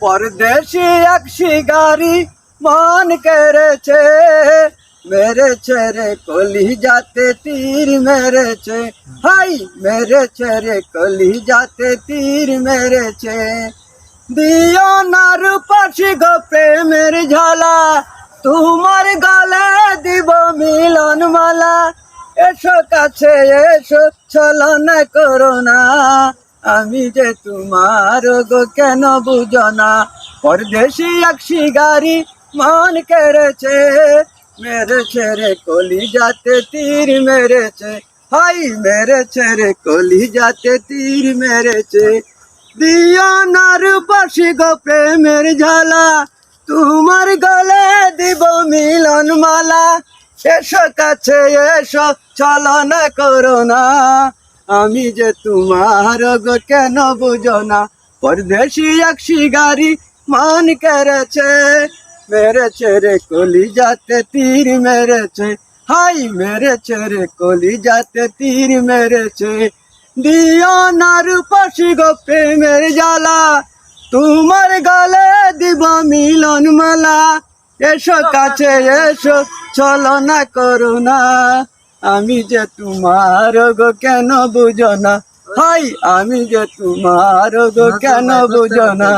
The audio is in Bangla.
পরদেশি এক শিগারি মন কেড়েছে, মেরেছে রে কলি যাতে তীর মেরেছে। হাই, মেরেছে রে কলি যাতে তীর মেরেছে। দিও না রূপাশি গো প্রেমের ঝালা, তোমার গলে দিব মিলন মালা এসো কাছে, এসো, ছলনা করো না। আমি যে তোমার গো কেন বুঝো না? পরদেশি এক শিগারি মন কেড়েছে, মেরেছে রে কলি যাতে তীর মেরেছে। হাই, মেরেছে রে কলি যাতে তীর মেরেছে। দিও না রূপাশি গো প্রেমের ঝালা, তোমার গলে দিব মিলন মালা। এসো কাছে, এসো চলো না করো না আমি যে তোমার গো কেন বুঝো না? পরদেশি এক শিগারি মান করেছে মেরেছে রে কলি যাতে তীর মেরেছে। হাই, মেরেছে রে কলি যাতে তীর মেরেছে। দিও না রূপাশি গো প্রেমের জ্বালা, তোমার গলে দিব মিলন মালা। এসো কাছে এসো, চলো না করো না আমি যে তোমার গো কেন বুঝো না? হাই আমি যে তোমার গো কেন বুঝো না।